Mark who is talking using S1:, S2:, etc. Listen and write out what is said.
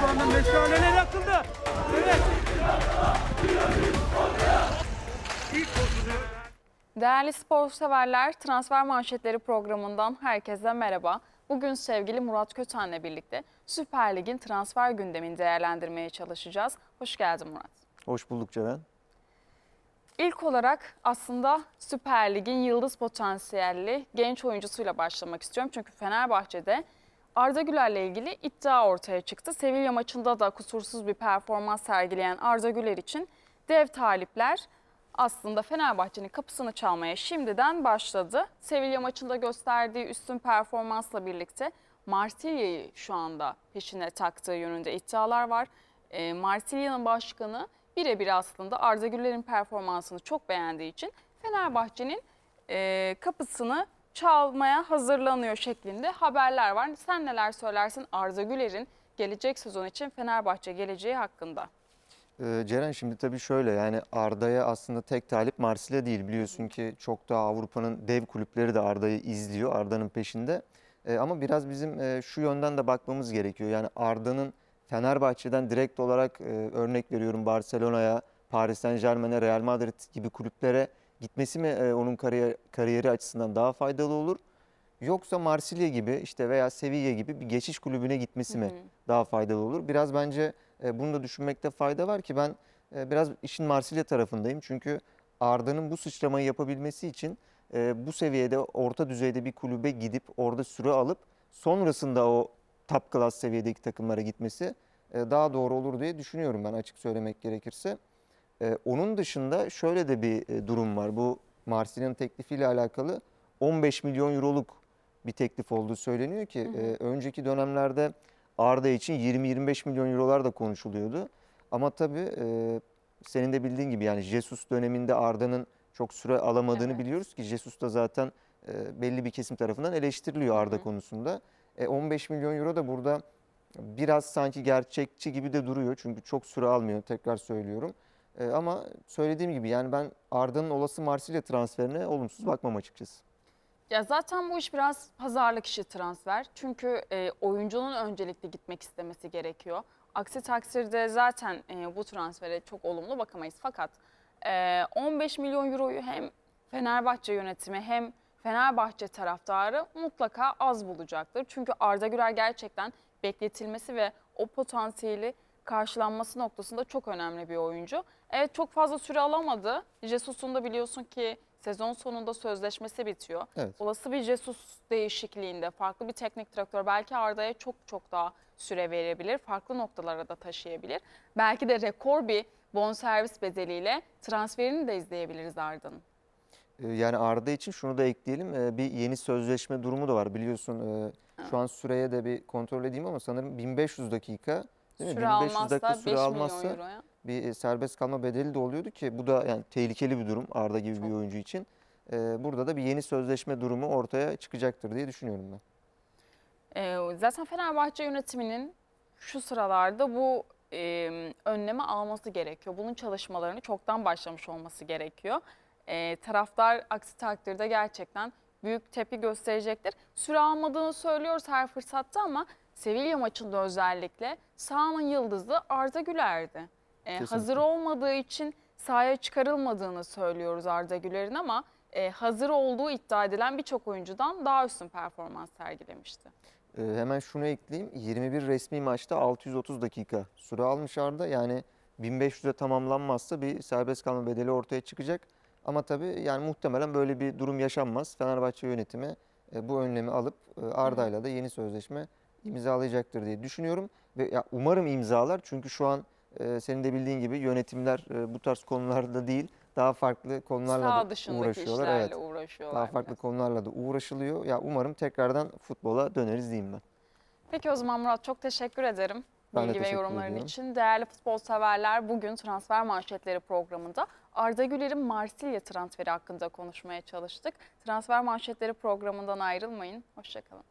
S1: Şu anda meşaleler yakıldı. Evet.
S2: Değerli spor severler, transfer manşetleri programından herkese merhaba. Bugün sevgili Murat Köten'le birlikte Süper Lig'in transfer gündemini değerlendirmeye çalışacağız. Hoş geldin Murat.
S3: Hoş bulduk Ceren.
S2: İlk olarak aslında Süper Lig'in yıldız potansiyelli genç oyuncusuyla başlamak istiyorum. Çünkü Fenerbahçe'de Arda Güler'le ilgili iddia ortaya çıktı. Sevilla maçında da kusursuz bir performans sergileyen Arda Güler için dev talipler aslında Fenerbahçe'nin kapısını çalmaya şimdiden başladı. Sevilla maçında gösterdiği üstün performansla birlikte Marsilya'yı şu anda peşine taktığı yönünde iddialar var. E, Marsilya'nın başkanı birebir aslında Arda Güler'in performansını çok beğendiği için Fenerbahçe'nin e, kapısını çalmaya hazırlanıyor şeklinde haberler var. Sen neler söylersin Arda Güler'in gelecek sezon için Fenerbahçe geleceği hakkında?
S3: Ee, Ceren şimdi tabii şöyle yani Arda'ya aslında tek talip Marsilya değil. Biliyorsun ki çok daha Avrupa'nın dev kulüpleri de Arda'yı izliyor. Arda'nın peşinde. Ee, ama biraz bizim e, şu yönden de bakmamız gerekiyor. Yani Arda'nın Fenerbahçe'den direkt olarak e, örnek veriyorum Barcelona'ya, Paris Saint Germain'e, Real Madrid gibi kulüplere gitmesi mi e, onun kariyer, kariyeri açısından daha faydalı olur? Yoksa Marsilya gibi işte veya Sevilla gibi bir geçiş kulübüne gitmesi mi daha faydalı olur? Biraz bence e, bunu da düşünmekte fayda var ki ben e, biraz işin Marsilya tarafındayım. Çünkü Arda'nın bu sıçramayı yapabilmesi için e, bu seviyede orta düzeyde bir kulübe gidip orada süre alıp sonrasında o top class seviyedeki takımlara gitmesi e, daha doğru olur diye düşünüyorum ben açık söylemek gerekirse. E, Onun dışında şöyle de bir e, durum var. Bu Marsilya'nın teklifiyle alakalı 15 milyon euroluk bir teklif olduğu söyleniyor ki e, önceki dönemlerde Arda için 20-25 milyon eurolar da konuşuluyordu. Ama tabii e, senin de bildiğin gibi yani Jesus döneminde Arda'nın çok süre alamadığını
S2: Evet.
S3: biliyoruz ki Jesus da zaten e, belli bir kesim tarafından eleştiriliyor Arda
S2: Hı hı.
S3: konusunda. E, 15 milyon euro da burada biraz sanki gerçekçi gibi de duruyor. Çünkü çok süre almıyor tekrar söylüyorum. E, ama söylediğim gibi yani ben Arda'nın olası Marsilya transferine olumsuz bakmam açıkçası.
S2: Ya zaten bu iş biraz pazarlık işi transfer. Çünkü e, oyuncunun öncelikle gitmek istemesi gerekiyor. Aksi takdirde zaten e, bu transfere çok olumlu bakamayız. Fakat e, 15 milyon euroyu hem Fenerbahçe yönetimi hem Fenerbahçe taraftarı mutlaka az bulacaktır. Çünkü Arda Güler gerçekten bekletilmesi ve o potansiyeli karşılanması noktasında çok önemli bir oyuncu. Evet çok fazla süre alamadı. Jesus'un da biliyorsun ki sezon sonunda sözleşmesi bitiyor.
S3: Evet.
S2: Olası bir Jesus değişikliğinde farklı bir teknik direktör belki Arda'ya çok çok daha süre verebilir. Farklı noktalara da taşıyabilir. Belki de rekor bir bonservis bedeliyle transferini de izleyebiliriz Arda'nın.
S3: E, Yani Arda için şunu da ekleyelim. e, Bir yeni sözleşme durumu da var. Biliyorsun e, şu an süreye de bir kontrol edeyim ama sanırım 1500 dakika değil mi?
S2: Süre
S3: 1500
S2: almazsa
S3: dakika
S2: 5
S3: süre
S2: milyon
S3: almazsa
S2: euroya.
S3: bir e, serbest kalma bedeli de oluyordu ki bu da yani tehlikeli bir durum Arda gibi bir
S2: Çok.
S3: oyuncu için. E, Burada da bir yeni sözleşme durumu ortaya çıkacaktır diye düşünüyorum ben.
S2: Ee, zaten Fenerbahçe yönetiminin şu sıralarda bu e, önlemi alması gerekiyor. Bunun çalışmalarını çoktan başlamış olması gerekiyor. Ee, taraftar aksi takdirde gerçekten büyük tepki gösterecektir. Süre almadığını söylüyoruz her fırsatta ama Sevilla maçında özellikle sahanın yıldızı Arda Güler'di. Ee,
S3: Kesinlikle.
S2: hazır olmadığı için sahaya çıkarılmadığını söylüyoruz Arda Güler'in ama e, hazır olduğu iddia edilen birçok oyuncudan daha üstün performans sergilemişti.
S3: E, Hemen şunu ekleyeyim. 21 resmi maçta 630 dakika süre almış Arda. Yani 1500'e tamamlanmazsa bir serbest kalma bedeli ortaya çıkacak. Ama tabii yani muhtemelen böyle bir durum yaşanmaz. Fenerbahçe yönetimi e, bu önlemi alıp e, Arda'yla da yeni sözleşme imzalayacaktır diye düşünüyorum. Ve ya umarım imzalar çünkü şu an e, senin de bildiğin gibi yönetimler e, bu tarz konularda değil daha farklı konularla
S2: Sağ
S3: da uğraşıyorlar. Evet.
S2: uğraşıyorlar.
S3: Daha farklı
S2: biraz.
S3: konularla da uğraşılıyor. Ya umarım tekrardan futbola döneriz diyeyim ben.
S2: Peki o zaman Murat çok teşekkür ederim.
S3: Ben
S2: Bilgi ve yorumların
S3: ediyorum.
S2: için. Değerli futbol severler bugün transfer manşetleri programında Arda Güler'in Marsilya transferi hakkında konuşmaya çalıştık. Transfer manşetleri programından ayrılmayın. Hoşçakalın.